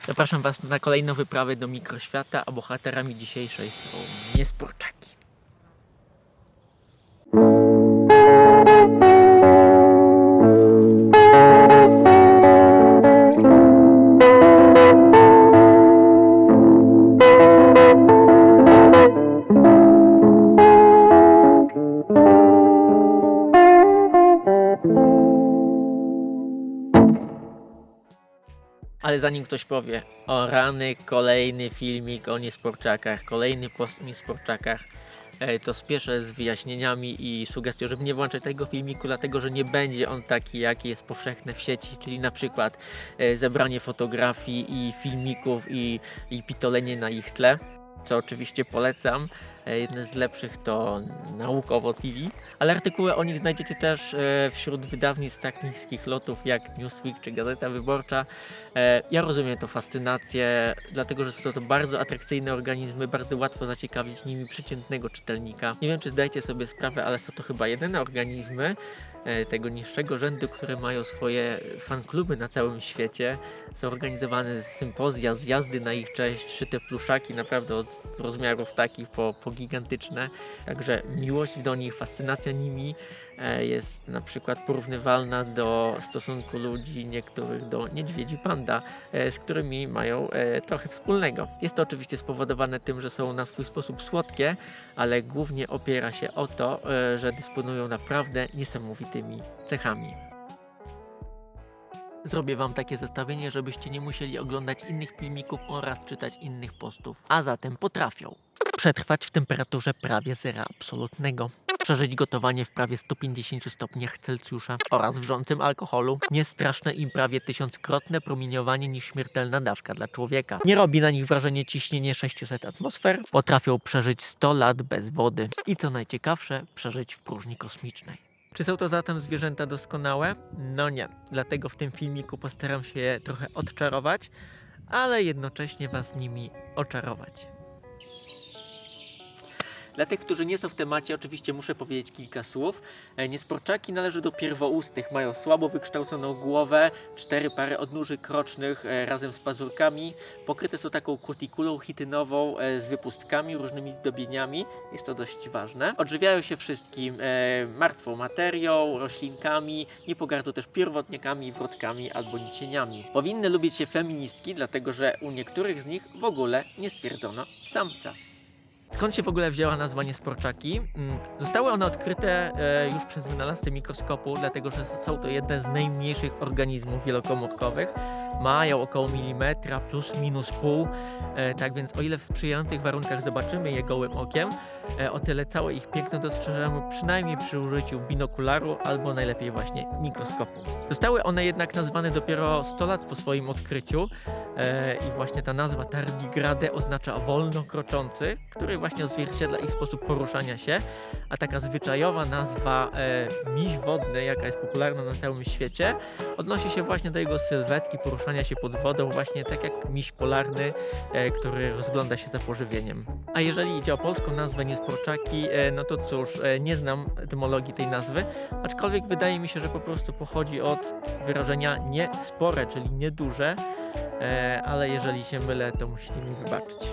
Zapraszam Was na kolejną wyprawę do mikroświata, a bohaterami dzisiejszej są niesporczaki. Zanim ktoś powie, o rany, kolejny filmik o niesporczakach, kolejny post o niesporczakach, e, to spieszę z wyjaśnieniami i sugestią, żeby nie włączać tego filmiku, dlatego że nie będzie on taki, jaki jest powszechny w sieci, czyli na przykład e, zebranie fotografii i filmików i, i pitolenie na ich tle, co oczywiście polecam. E, Jedne z lepszych to Naukowo TV, ale artykuły o nich znajdziecie też e, wśród wydawnictw tak niskich lotów jak Newsweek czy Gazeta Wyborcza. E, Ja rozumiem to fascynację, dlatego że są to, to bardzo atrakcyjne organizmy, bardzo łatwo zaciekawić nimi przeciętnego czytelnika. Nie wiem, czy zdajecie sobie sprawę, ale są to chyba jedyne organizmy e, tego niższego rzędu, które mają swoje fankluby na całym świecie. Są organizowane sympozja, zjazdy na ich cześć, szyte pluszaki, naprawdę od rozmiarów takich po, po gigantyczne. Także miłość do nich, fascynacja nimi e, jest na przykład porównywalna do stosunku ludzi niektórych do niedźwiedzi panda, e, z którymi mają e, trochę wspólnego. Jest to oczywiście spowodowane tym, że są na swój sposób słodkie, ale głównie opiera się o to, że dysponują naprawdę niesamowitymi cechami. Zrobię Wam takie zestawienie, żebyście nie musieli oglądać innych filmików oraz czytać innych postów. A zatem potrafią przetrwać w temperaturze prawie zera absolutnego, przeżyć gotowanie w prawie 150 stopniach Celsjusza oraz wrzącym alkoholu, niestraszne im prawie tysiąckrotne promieniowanie niż śmiertelna dawka dla człowieka. Nie robi na nich wrażenie ciśnienie 600 atmosfer, potrafią przeżyć 100 lat bez wody i co najciekawsze, przeżyć w próżni kosmicznej. Czy są to zatem zwierzęta doskonałe? No nie, dlatego w tym filmiku postaram się je trochę odczarować, ale jednocześnie Was nimi oczarować. Dla tych, którzy nie są w temacie, oczywiście muszę powiedzieć kilka słów. E, Niesporczaki należą do pierwoustych, mają słabo wykształconą głowę, cztery pary odnóży krocznych e, razem z pazurkami, pokryte są taką kutikulą chitynową e, z wypustkami, różnymi zdobieniami, jest to dość ważne. Odżywiają się wszystkim martwą materią, roślinkami, nie pogardzą też pierwotniakami, wrotkami albo nicieniami. Powinny lubić się feministki, dlatego że u niektórych z nich w ogóle nie stwierdzono samca. Skąd się w ogóle wzięła nazwa niesporczaki? Mm, Zostały one odkryte e, już przez wynalazcę mikroskopu, dlatego że są to jedne z najmniejszych organizmów wielokomórkowych. Mają około milimetra plus minus pół, e, tak więc o ile w sprzyjających warunkach zobaczymy je gołym okiem, e, o tyle całe ich piękno dostrzeżemy przynajmniej przy użyciu binokularu albo najlepiej właśnie mikroskopu. Zostały one jednak nazwane dopiero 100 lat po swoim odkryciu e, i właśnie ta nazwa tardigrade oznacza wolno kroczący, który właśnie odzwierciedla ich sposób poruszania się, a taka zwyczajowa nazwa e, miś wodny, jaka jest popularna na całym świecie, odnosi się właśnie do jego sylwetki poruszania się pod wodą, właśnie tak jak miś polarny, e, który rozgląda się za pożywieniem. A jeżeli idzie o polską nazwę niesporczaki, e, no to cóż, e, nie znam etymologii tej nazwy, aczkolwiek wydaje mi się, że po prostu pochodzi od wyrażenia niespore, czyli nieduże, e, ale jeżeli się mylę, to musicie mi wybaczyć.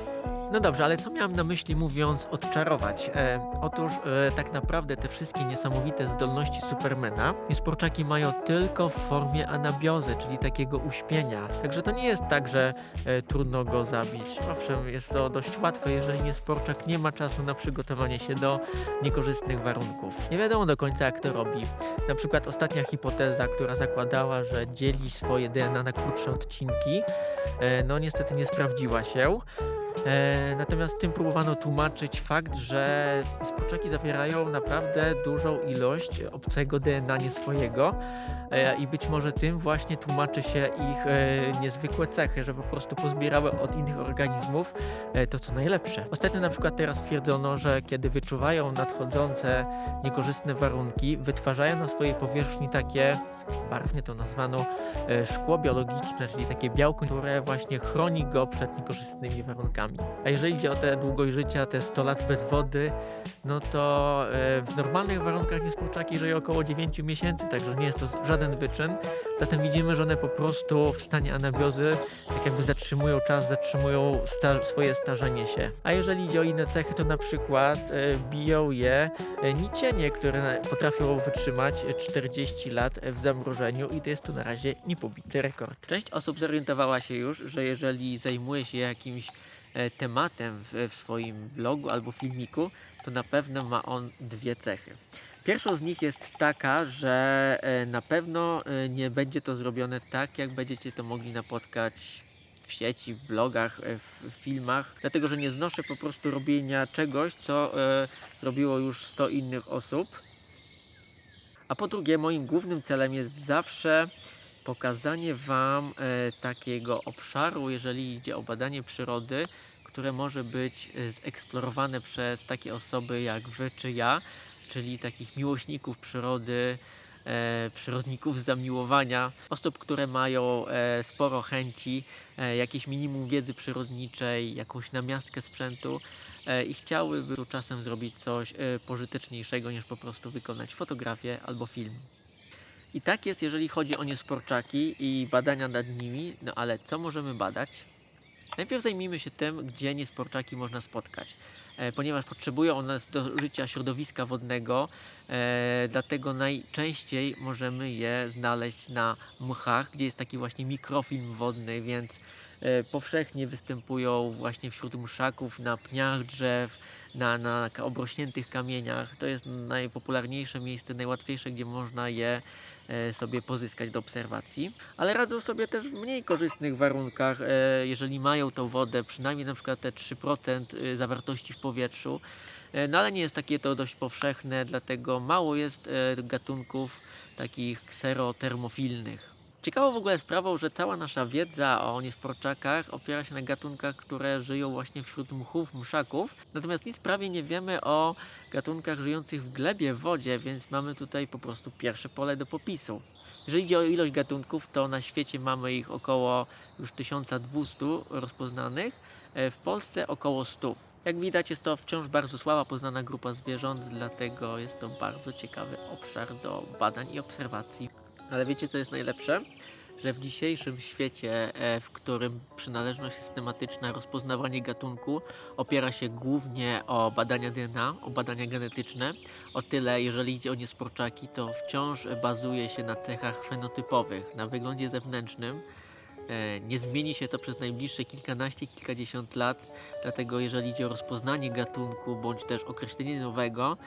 No dobrze, ale co miałem na myśli mówiąc odczarować? E, otóż e, tak naprawdę te wszystkie niesamowite zdolności Supermana niesporczaki mają tylko w formie anabiozy, czyli takiego uśpienia. Także to nie jest tak, że e, trudno go zabić. Owszem, jest to dość łatwe, jeżeli niesporczak nie ma czasu na przygotowanie się do niekorzystnych warunków. Nie wiadomo do końca jak to robi. Na przykład ostatnia hipoteza, która zakładała, że dzieli swoje DNA na krótsze odcinki, e, no niestety nie sprawdziła się. E, natomiast tym próbowano tłumaczyć fakt, że spoczaki zawierają naprawdę dużą ilość obcego DNA nie swojego i być może tym właśnie tłumaczy się ich e, niezwykłe cechy, że po prostu pozbierały od innych organizmów e, to co najlepsze. Ostatnio na przykład teraz stwierdzono, że kiedy wyczuwają nadchodzące niekorzystne warunki, wytwarzają na swojej powierzchni takie barwnie to nazwano e, szkło biologiczne, czyli takie białko, które właśnie chroni go przed niekorzystnymi warunkami. A jeżeli idzie o tę długość życia, te 100 lat bez wody, no to e, w normalnych warunkach nieskurczaki żyją około 9 miesięcy, także nie jest to żaden żaden wyczyn. Zatem widzimy, że one po prostu w stanie anabiozy tak jakby zatrzymują czas, zatrzymują swoje starzenie się. A jeżeli idzie o inne cechy, to na przykład e, biją je e, nicienie, które potrafią wytrzymać e, 40 lat w zamrożeniu i to jest to na razie niepobity rekord. Część osób zorientowała się już, że jeżeli zajmuje się jakimś e, tematem w, w swoim blogu albo filmiku, to na pewno ma on dwie cechy. Pierwszą z nich jest taka, że e, na pewno e, nie będzie to zrobione tak, jak będziecie to mogli napotkać w sieci, w blogach, e, w filmach, dlatego że nie znoszę po prostu robienia czegoś, co e, robiło już 100 innych osób. A po drugie, moim głównym celem jest zawsze pokazanie Wam takiego obszaru, jeżeli idzie o badanie przyrody, które może być zeksplorowane przez takie osoby jak Wy czy ja, czyli takich miłośników przyrody, e, przyrodników zamiłowania, osób, które mają e, sporo chęci, e, jakieś minimum wiedzy przyrodniczej, jakąś namiastkę sprzętu e, i chciałyby czasem zrobić coś e, pożyteczniejszego niż po prostu wykonać fotografię albo film. I tak jest, jeżeli chodzi o niesporczaki i badania nad nimi, no ale co możemy badać? Najpierw zajmijmy się tym, gdzie niesporczaki można spotkać, ponieważ potrzebują one do życia środowiska wodnego, e, dlatego najczęściej możemy je znaleźć na mchach, gdzie jest taki właśnie mikrofilm wodny, więc e, powszechnie występują właśnie wśród mszaków, na pniach drzew, na, na obrośniętych kamieniach. To jest najpopularniejsze miejsce, najłatwiejsze, gdzie można je e, sobie pozyskać do obserwacji ale radzą sobie też w mniej korzystnych warunkach, e, jeżeli mają tą wodę, przynajmniej na przykład te 3% y, zawartości w powietrzu. E, No ale nie jest takie to dość powszechne, dlatego mało jest e, gatunków takich kserotermofilnych. Ciekawą w ogóle sprawą, że cała nasza wiedza o niesporczakach opiera się na gatunkach, które żyją właśnie wśród mchów, mszaków, natomiast nic prawie nie wiemy o gatunkach żyjących w glebie, w wodzie, więc mamy tutaj po prostu pierwsze pole do popisu. Jeżeli idzie o ilość gatunków, to na świecie mamy ich około już 1200 rozpoznanych, e, w Polsce około 100. Jak widać jest to wciąż bardzo słaba poznana grupa zwierząt, dlatego jest to bardzo ciekawy obszar do badań i obserwacji. Ale wiecie co jest najlepsze? Że w dzisiejszym świecie, e, w którym przynależność systematyczna, rozpoznawanie gatunku opiera się głównie o badania DNA, o badania genetyczne, o tyle, jeżeli idzie o niesporczaki, to wciąż bazuje się na cechach fenotypowych, na wyglądzie zewnętrznym. E, Nie zmieni się to przez najbliższe kilkanaście, kilkadziesiąt lat, dlatego jeżeli idzie o rozpoznanie gatunku bądź też określenie nowego,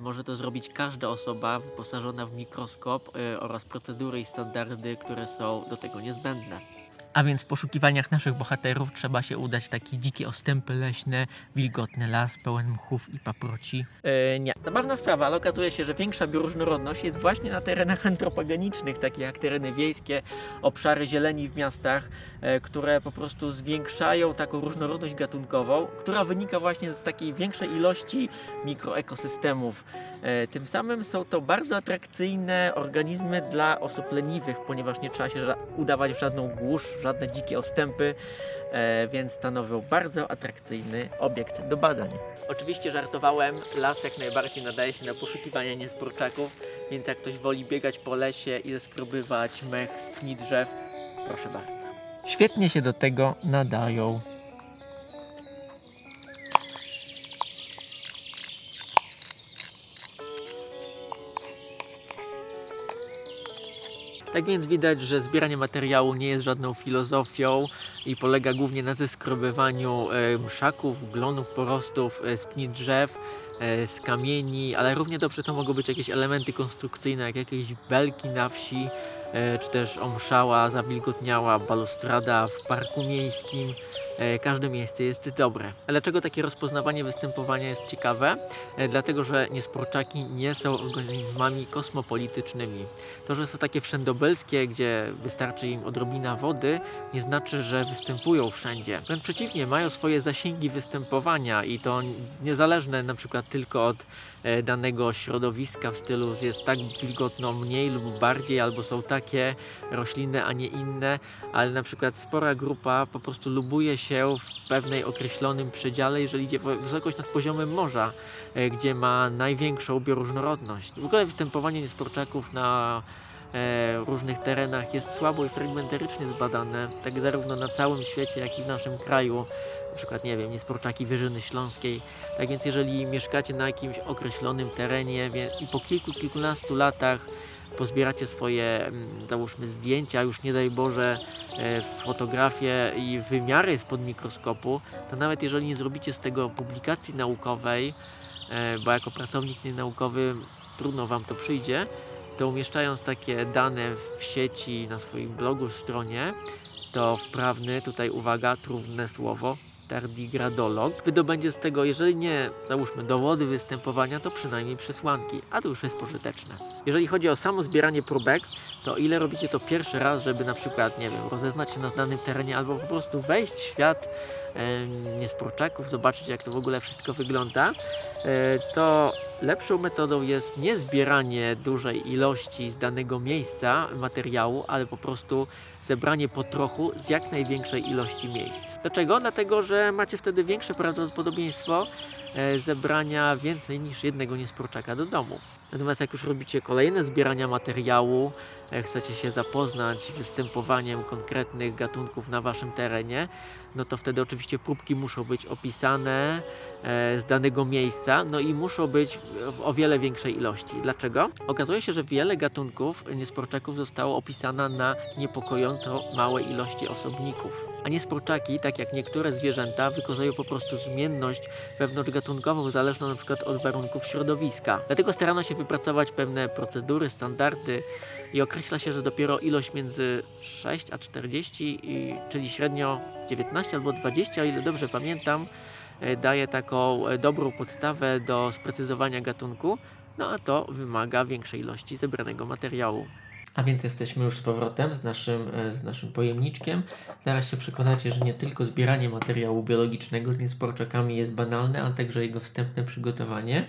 może to zrobić każda osoba wyposażona w mikroskop y, oraz procedury i standardy, które są do tego niezbędne. A więc w poszukiwaniach naszych bohaterów trzeba się udać w takie dzikie ostępy leśne, wilgotny las pełen mchów i paproci. E, nie. Zabawna sprawa, ale okazuje się, że większa bioróżnorodność jest właśnie na terenach antropogenicznych, takich jak tereny wiejskie, obszary zieleni w miastach, e, które po prostu zwiększają taką różnorodność gatunkową, która wynika właśnie z takiej większej ilości mikroekosystemów. E, Tym samym są to bardzo atrakcyjne organizmy dla osób leniwych, ponieważ nie trzeba się udawać w żadną głusz, w żadne dzikie ostępy, e, więc stanowią bardzo atrakcyjny obiekt do badań. Oczywiście żartowałem, las jak najbardziej nadaje się na poszukiwania niesporczaków, więc jak ktoś woli biegać po lesie i zeskrobywać mech z pni drzew, proszę bardzo. Świetnie się do tego nadają. Tak więc widać, że zbieranie materiału nie jest żadną filozofią i polega głównie na zeskrobywaniu e, mszaków, glonów, porostów e, z pni drzew, e, z kamieni, ale równie dobrze to mogą być jakieś elementy konstrukcyjne, jak jakieś belki na wsi, e, czy też omszała, zawilgotniała balustrada w parku miejskim. E, Każde miejsce jest dobre. Dlaczego takie rozpoznawanie występowania jest ciekawe? E, Dlatego, że niesporczaki nie są organizmami kosmopolitycznymi. To, że są takie wszędobylskie, gdzie wystarczy im odrobina wody, nie znaczy, że występują wszędzie. Wręcz przeciwnie, mają swoje zasięgi występowania i to niezależne na przykład tylko od e, danego środowiska w stylu jest tak wilgotno mniej lub bardziej, albo są takie rośliny, a nie inne, ale na przykład spora grupa po prostu lubuje się w pewnej określonym przedziale, jeżeli idzie wysokość nad poziomem morza, e, gdzie ma największą bioróżnorodność. W ogóle występowanie niesporczaków na e, różnych terenach jest słabo i fragmentarycznie zbadane, tak zarówno na całym świecie, jak i w naszym kraju. Na przykład, nie wiem, niesporczaki Wyżyny Śląskiej. Tak więc jeżeli mieszkacie na jakimś określonym terenie i po kilku, kilkunastu latach pozbieracie swoje, mm, załóżmy, zdjęcia, już nie daj Boże, e, fotografie i wymiary spod mikroskopu, to nawet jeżeli nie zrobicie z tego publikacji naukowej, e, bo jako pracownik naukowy trudno Wam to przyjdzie, to umieszczając takie dane w sieci na swoim blogu, stronie, to wprawny, tutaj uwaga, trudne słowo, tardigradolog, wydobędzie z tego, jeżeli nie, załóżmy, dowody występowania, to przynajmniej przesłanki, a to już jest pożyteczne. Jeżeli chodzi o samo zbieranie próbek, to ile robicie to pierwszy raz, żeby na przykład, nie wiem, rozeznać się na danym terenie, albo po prostu wejść w świat em, niesporczaków, zobaczyć jak to w ogóle wszystko wygląda, e, to lepszą metodą jest nie zbieranie dużej ilości z danego miejsca materiału, ale po prostu zebranie po trochu z jak największej ilości miejsc. Dlaczego? Dlatego, że macie wtedy większe prawdopodobieństwo zebrania więcej niż jednego niesporczaka do domu. Natomiast jak już robicie kolejne zbierania materiału, e, chcecie się zapoznać z występowaniem konkretnych gatunków na waszym terenie, no to wtedy oczywiście próbki muszą być opisane e, z danego miejsca, no i muszą być w o wiele większej ilości. Dlaczego? Okazuje się, że wiele gatunków niesporczaków zostało opisane na niepokojąco małej ilości osobników. A niesporczaki, tak jak niektóre zwierzęta, wykazują po prostu zmienność wewnątrzgatunkową, zależną przykład od warunków środowiska. Dlatego starano się wypracować pewne procedury, standardy i określa się, że dopiero ilość między 6 a 40, i, czyli średnio 19 albo 20, o ile dobrze pamiętam, e, daje taką e, dobrą podstawę do sprecyzowania gatunku, no a to wymaga większej ilości zebranego materiału. A więc jesteśmy już z powrotem z naszym, e, z naszym pojemniczkiem. Zaraz się przekonacie, że nie tylko zbieranie materiału biologicznego z niesporczakami jest banalne, ale także jego wstępne przygotowanie.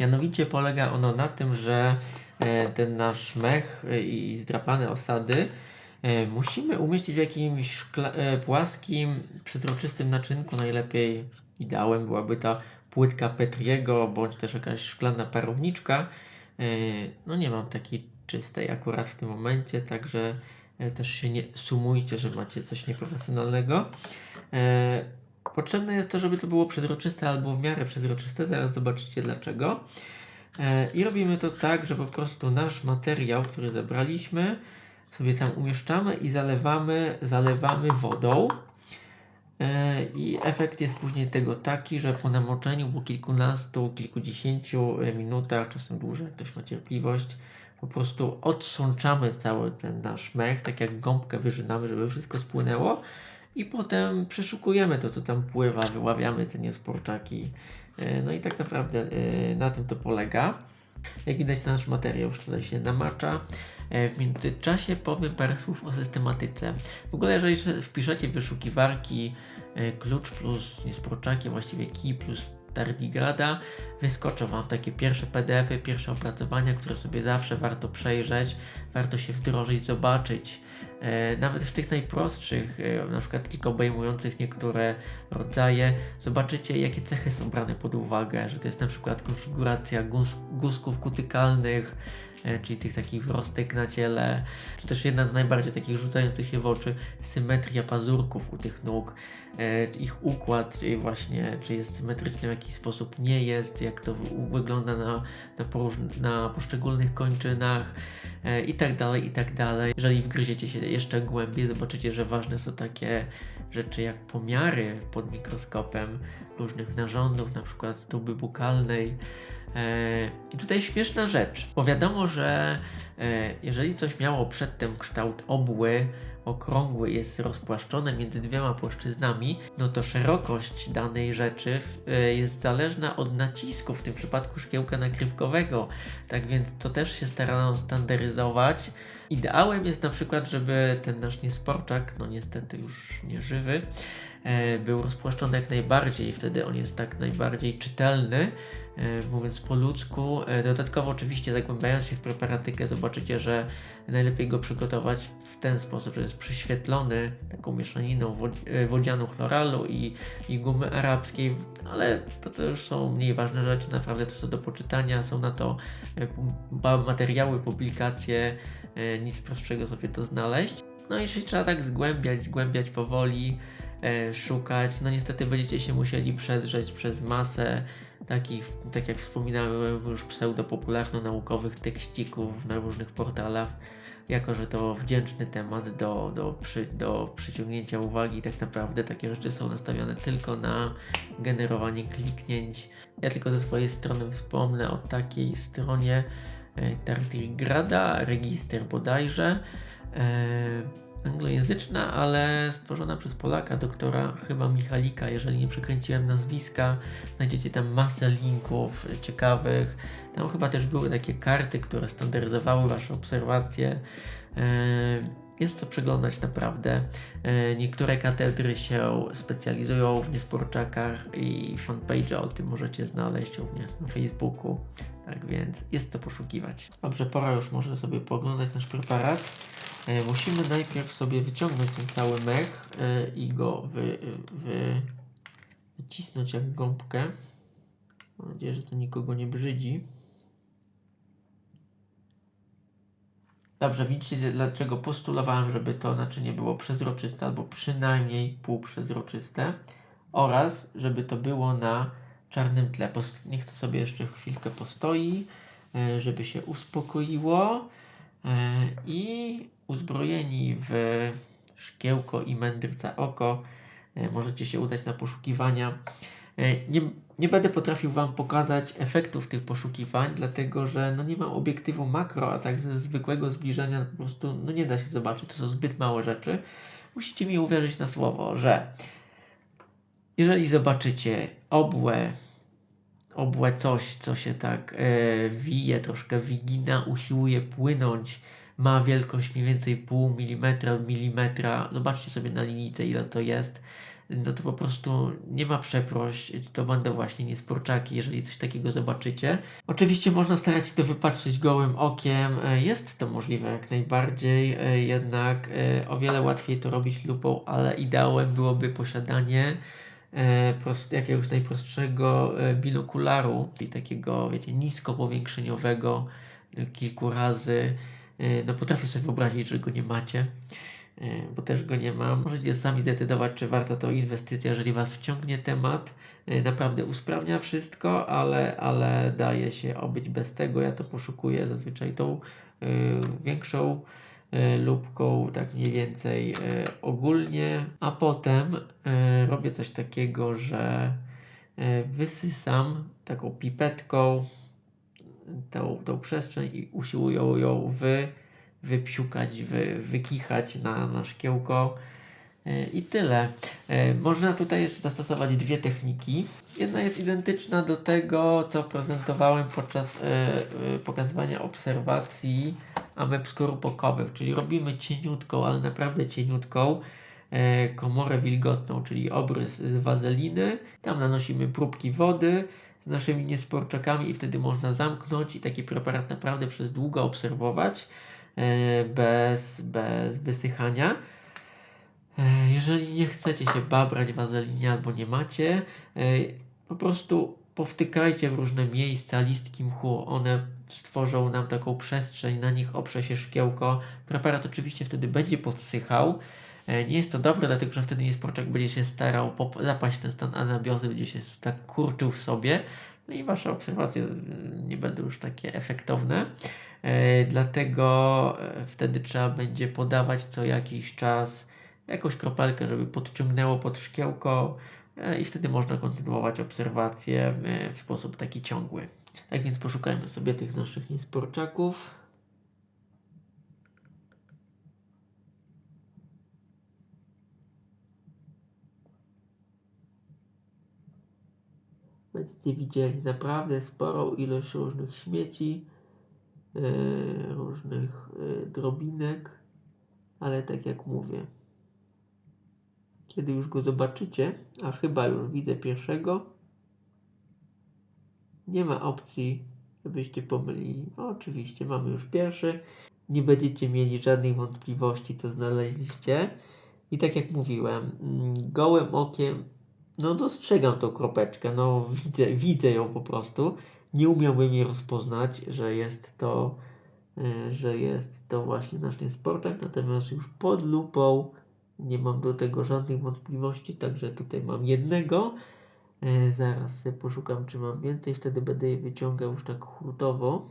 Mianowicie polega ono na tym, że e, ten nasz mech e, i zdrapane osady e, musimy umieścić w jakimś e, płaskim, przezroczystym naczynku. Najlepiej ideałem byłaby ta płytka Petriego, bądź też jakaś szklana parowniczka. E, No nie mam takiej czystej akurat w tym momencie, także e, też się nie sumujcie, że macie coś nieprofesjonalnego. E, Potrzebne jest to, żeby to było przezroczyste albo w miarę przezroczyste, zaraz zobaczycie dlaczego. I robimy to tak, że po prostu nasz materiał, który zebraliśmy, sobie tam umieszczamy i zalewamy, zalewamy wodą. E, I efekt jest później tego taki, że po namoczeniu po kilkunastu, kilkudziesięciu e, minutach, czasem dłużej, jak ktoś ma cierpliwość, po prostu odsączamy cały ten nasz mech, tak jak gąbkę wyżynamy, żeby wszystko spłynęło i potem przeszukujemy to, co tam pływa, wyławiamy te niesporczaki. E, No i tak naprawdę na tym to polega. Jak widać, nasz materiał już tutaj się namacza. E, W międzyczasie powiem parę słów o systematyce. W ogóle, jeżeli wpiszecie wyszukiwarki e, klucz plus niesporczaki, właściwie key plus tardigrada, wyskoczą Wam takie pierwsze PDFy, pierwsze opracowania, które sobie zawsze warto przejrzeć, warto się wdrożyć, zobaczyć. E, Nawet w tych najprostszych, na przykład tylko obejmujących niektóre rodzaje, zobaczycie jakie cechy są brane pod uwagę, że to jest na przykład konfiguracja gus, guzków kutykalnych, czyli tych takich wrostek na ciele, czy też jedna z najbardziej takich rzucających się w oczy, symetria pazurków u tych nóg, e, ich układ, czyli właśnie, czy jest symetryczny w jakiś sposób, nie jest, jak to wygląda na, na, na poszczególnych kończynach e, i tak dalej, i tak dalej. Jeżeli wgryziecie się jeszcze głębiej, zobaczycie, że ważne są takie rzeczy jak pomiary pod mikroskopem różnych narządów, na przykład tuby bukalnej. E, I tutaj śmieszna rzecz, bo wiadomo, że e, jeżeli coś miało przedtem kształt obły, okrągły, jest rozpłaszczone między dwiema płaszczyznami, no to szerokość danej rzeczy e, jest zależna od nacisku, w tym przypadku szkiełka nakrywkowego. Tak więc to też się starano standaryzować. Ideałem jest na przykład, żeby ten nasz niesporczak, no niestety już nieżywy, był rozpłaszczony jak najbardziej, wtedy on jest tak najbardziej czytelny, e, mówiąc po ludzku. E, Dodatkowo oczywiście zagłębiając się w preparatykę zobaczycie, że najlepiej go przygotować w ten sposób, że jest przyświetlony taką mieszaniną wod- e, wodzianu chloralu i, i gumy arabskiej, ale to, to już są mniej ważne rzeczy, naprawdę to są do poczytania, są na to e, materiały, publikacje, e, nic prostszego sobie to znaleźć. No i się trzeba tak zgłębiać, zgłębiać powoli, e, szukać. No niestety będziecie się musieli przedrzeć przez masę takich, tak jak wspominałem, już pseudopopularno-naukowych tekścików na różnych portalach, jako że to wdzięczny temat do, do, przy, do przyciągnięcia uwagi. Tak naprawdę takie rzeczy są nastawione tylko na generowanie kliknięć. Ja tylko ze swojej strony wspomnę o takiej stronie e, Tardigrada, register bodajże, e, anglojęzyczna, ale stworzona przez Polaka, doktora chyba Michalika, jeżeli nie przekręciłem nazwiska. Znajdziecie tam masę linków ciekawych. Tam chyba też były takie karty, które standaryzowały Wasze obserwacje. E, Jest co przeglądać naprawdę. E, Niektóre katedry się specjalizują w niesporczakach i fanpage o tym możecie znaleźć również na Facebooku. Tak więc jest co poszukiwać. Dobrze, pora już może sobie pooglądać nasz preparat. E, Musimy najpierw sobie wyciągnąć ten cały mech e, i go wy, wy, wycisnąć jak gąbkę. Mam nadzieję, że to nikogo nie brzydzi. Dobrze, widzicie dlaczego postulowałem, żeby to naczynie było przezroczyste albo przynajmniej półprzezroczyste oraz żeby to było na czarnym tle. Niech to sobie jeszcze chwilkę postoi, e, żeby się uspokoiło i uzbrojeni w szkiełko i mędrca oko e, możecie się udać na poszukiwania. E, Nie, nie będę potrafił Wam pokazać efektów tych poszukiwań, dlatego że no nie mam obiektywu makro, a tak ze zwykłego zbliżenia po prostu no nie da się zobaczyć, to są zbyt małe rzeczy. Musicie mi uwierzyć na słowo, że jeżeli zobaczycie obłe, obłe coś, co się tak e, wije, troszkę wygina, usiłuje płynąć, ma wielkość mniej więcej pół milimetra, milimetra, zobaczcie sobie na linijce ile to jest, no to po prostu nie ma przeproś, to będą właśnie niesporczaki, jeżeli coś takiego zobaczycie. Oczywiście można starać się to wypatrzyć gołym okiem, e, jest to możliwe jak najbardziej, e, jednak e, o wiele łatwiej to robić lupą, ale ideałem byłoby posiadanie prost, jakiegoś najprostszego e, binokularu, czyli takiego, wiecie, nisko powiększeniowego, e, kilku razy. E, No potrafię sobie wyobrazić, że go nie macie, e, bo też go nie mam. Możecie sami zdecydować, czy warto to inwestycja, jeżeli Was wciągnie temat. E, Naprawdę usprawnia wszystko, ale, ale daje się obyć bez tego. Ja to poszukuję zazwyczaj tą e, większą e, lubką, tak mniej więcej e, ogólnie, a potem e, robię coś takiego, że e, wysysam taką pipetką tą, tą przestrzeń i usiłuję ją wy, wypsiukać, wy, wykichać na, na szkiełko. E, I tyle. E, Można tutaj jeszcze zastosować dwie techniki. Jedna jest identyczna do tego, co prezentowałem podczas e, pokazywania obserwacji ameb skorupokowych, czyli robimy cieniutką, ale naprawdę cieniutką komorę wilgotną, czyli obrys z wazeliny. Tam nanosimy próbki wody z naszymi niesporczakami i wtedy można zamknąć i taki preparat naprawdę przez długo obserwować bez, bez wysychania. E, Jeżeli nie chcecie się babrać wazelinie albo nie macie, e, po prostu powtykajcie w różne miejsca listki mchu. One stworzą nam taką przestrzeń, na nich oprze się szkiełko. Preparat oczywiście wtedy będzie podsychał. E, Nie jest to dobre, dlatego że wtedy niesporczak będzie się starał zapaść ten stan anabiozy, będzie się tak kurczył w sobie. No i wasze obserwacje nie będą już takie efektowne. Dlatego wtedy trzeba będzie podawać co jakiś czas jakąś kropelkę, żeby podciągnęło pod szkiełko e, i wtedy można kontynuować obserwacje e, w sposób taki ciągły. Tak więc poszukajmy sobie tych naszych niesporczaków. Będziecie widzieli naprawdę sporą ilość różnych śmieci, e, różnych drobinek, ale tak jak mówię, kiedy już go zobaczycie, a chyba już widzę pierwszego, Nie ma opcji, żebyście pomylili. Oczywiście mamy już pierwszy. Nie będziecie mieli żadnych wątpliwości, co znaleźliście. I tak jak mówiłem, mm, gołym okiem, no dostrzegam tą kropeczkę, no widzę, widzę ją po prostu. Nie umiałbym jej rozpoznać, że jest to, y, że jest to właśnie nasz niesporczak, natomiast już pod lupą nie mam do tego żadnych wątpliwości, także tutaj mam jednego. E, zaraz poszukam, czy mam więcej, wtedy będę je wyciągał już tak hurtowo.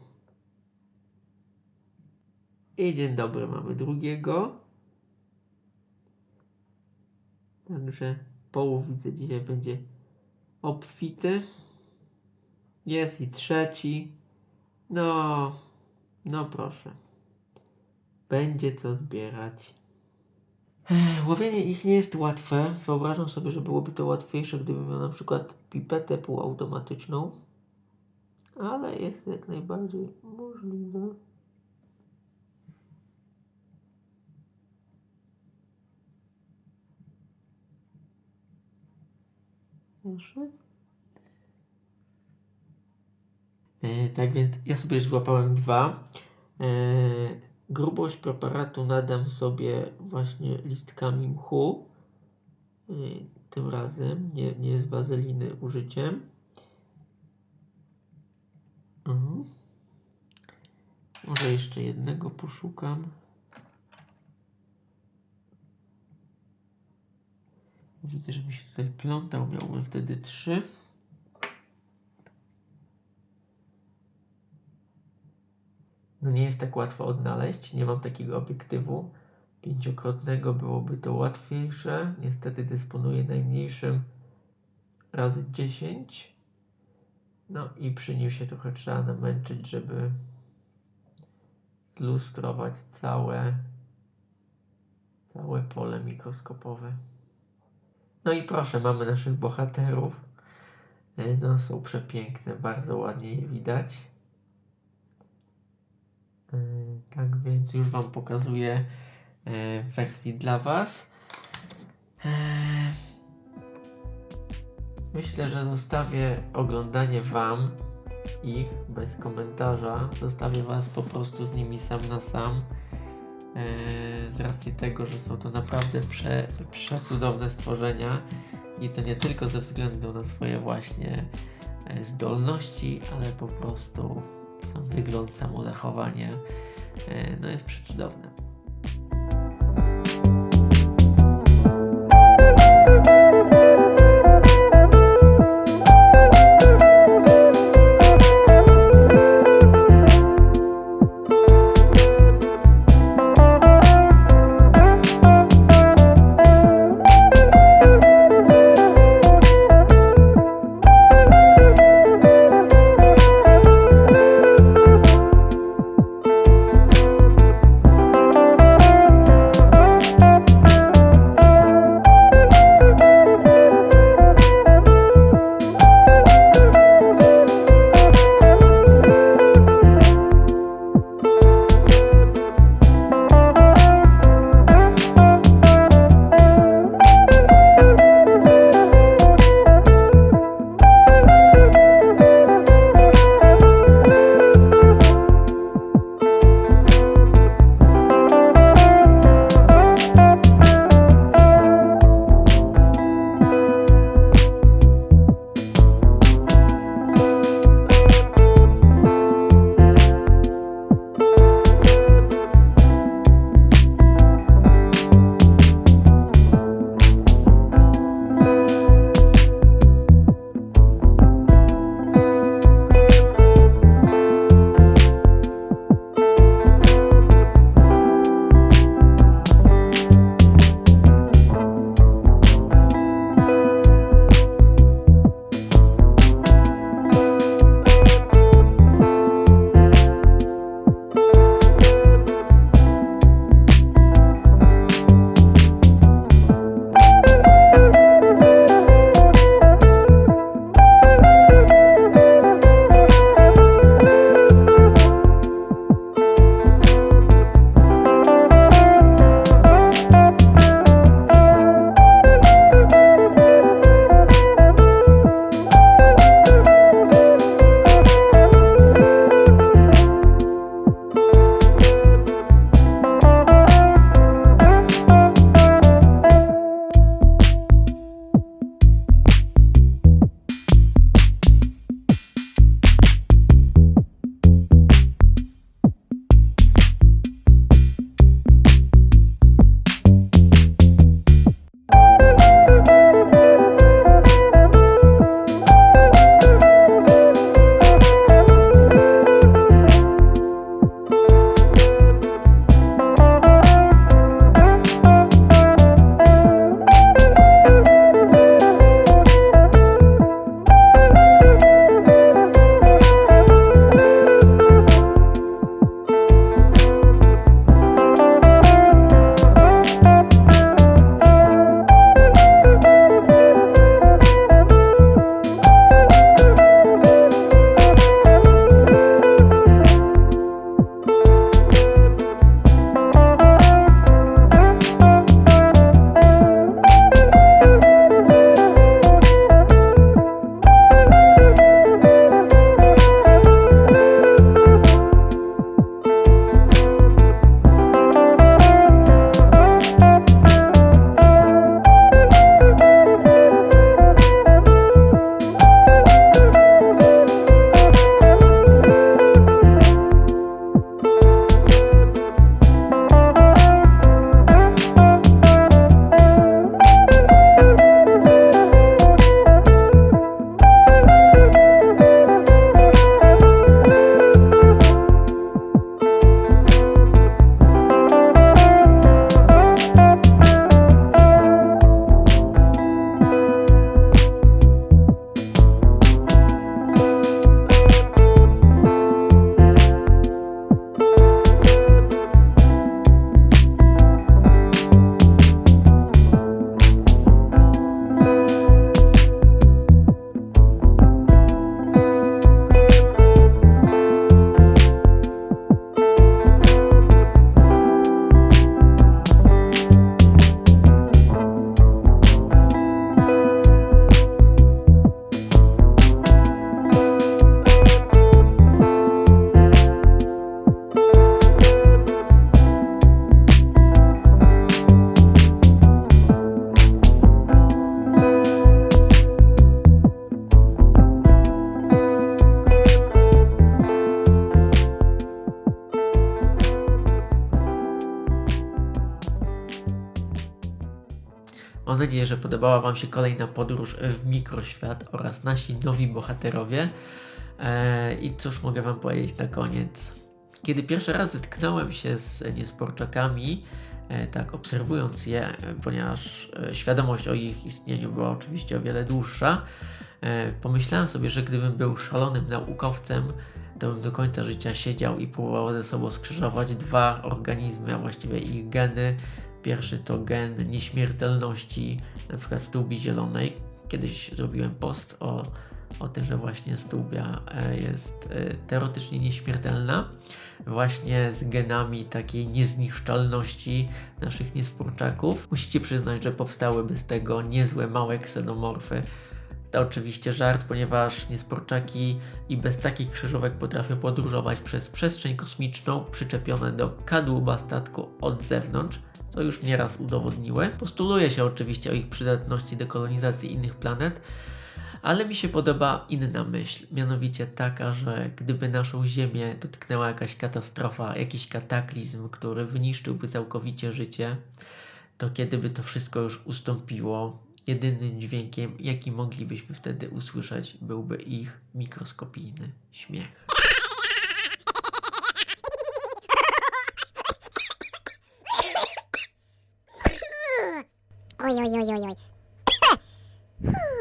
I dzień dobry, mamy drugiego. Także połów widzę dzisiaj będzie obfity. Jest i trzeci. No, no proszę. Będzie co zbierać. Łowienie ich nie jest łatwe. Wyobrażam sobie, że byłoby to łatwiejsze, gdybym miał na przykład pipetę półautomatyczną. Ale jest jak najbardziej możliwe. Proszę. E, tak więc ja sobie złapałem dwa. E, grubość preparatu nadam sobie właśnie listkami mchu. E, tym razem, nie, nie z wazeliny użyciem. Mhm. Może jeszcze jednego poszukam. Widzę, że mi się tutaj plątał, miałbym wtedy trzy. No nie jest tak łatwo odnaleźć, nie mam takiego obiektywu pięciokrotnego, byłoby to łatwiejsze. Niestety dysponuję najmniejszym razy 10. No i przy nim się trochę trzeba namęczyć, żeby zlustrować całe, całe pole mikroskopowe. No i proszę, mamy naszych bohaterów. E, No, są przepiękne, bardzo ładnie je widać. E, Tak więc już Wam pokazuję e, w wersji dla Was. E, Myślę, że zostawię oglądanie Wam ich bez komentarza. Zostawię Was po prostu z nimi sam na sam. E, Z racji tego, że są to naprawdę prze, przecudowne stworzenia i to nie tylko ze względu na swoje właśnie e, zdolności, ale po prostu sam wygląd, samo zachowanie e, no jest przecudowne. Mam nadzieję, że podobała Wam się kolejna podróż w mikroświat oraz nasi nowi bohaterowie. E, I cóż mogę Wam powiedzieć na koniec? Kiedy pierwszy raz zetknąłem się z niesporczakami, e, tak obserwując je, e, ponieważ e, świadomość o ich istnieniu była oczywiście o wiele dłuższa, e, pomyślałem sobie, że gdybym był szalonym naukowcem, to bym do końca życia siedział i próbował ze sobą skrzyżować dwa organizmy, a właściwie ich geny. Pierwszy to gen nieśmiertelności, na przykład stłubi zielonej. Kiedyś zrobiłem post o, o tym, że właśnie stłubia e, jest e, teoretycznie nieśmiertelna, właśnie z genami takiej niezniszczalności naszych niesporczaków. Musicie przyznać, że powstałyby z tego niezłe małe ksenomorfy. To oczywiście żart, ponieważ niesporczaki i bez takich krzyżówek potrafią podróżować przez przestrzeń kosmiczną przyczepione do kadłuba statku od zewnątrz, co już nieraz udowodniły. Postuluje się oczywiście o ich przydatności do kolonizacji innych planet, ale mi się podoba inna myśl, mianowicie taka, że gdyby naszą Ziemię dotknęła jakaś katastrofa, jakiś kataklizm, który wyniszczyłby całkowicie życie, to kiedy by to wszystko już ustąpiło, jedynym dźwiękiem, jaki moglibyśmy wtedy usłyszeć, byłby ich mikroskopijny śmiech. おいおいおいおいおい。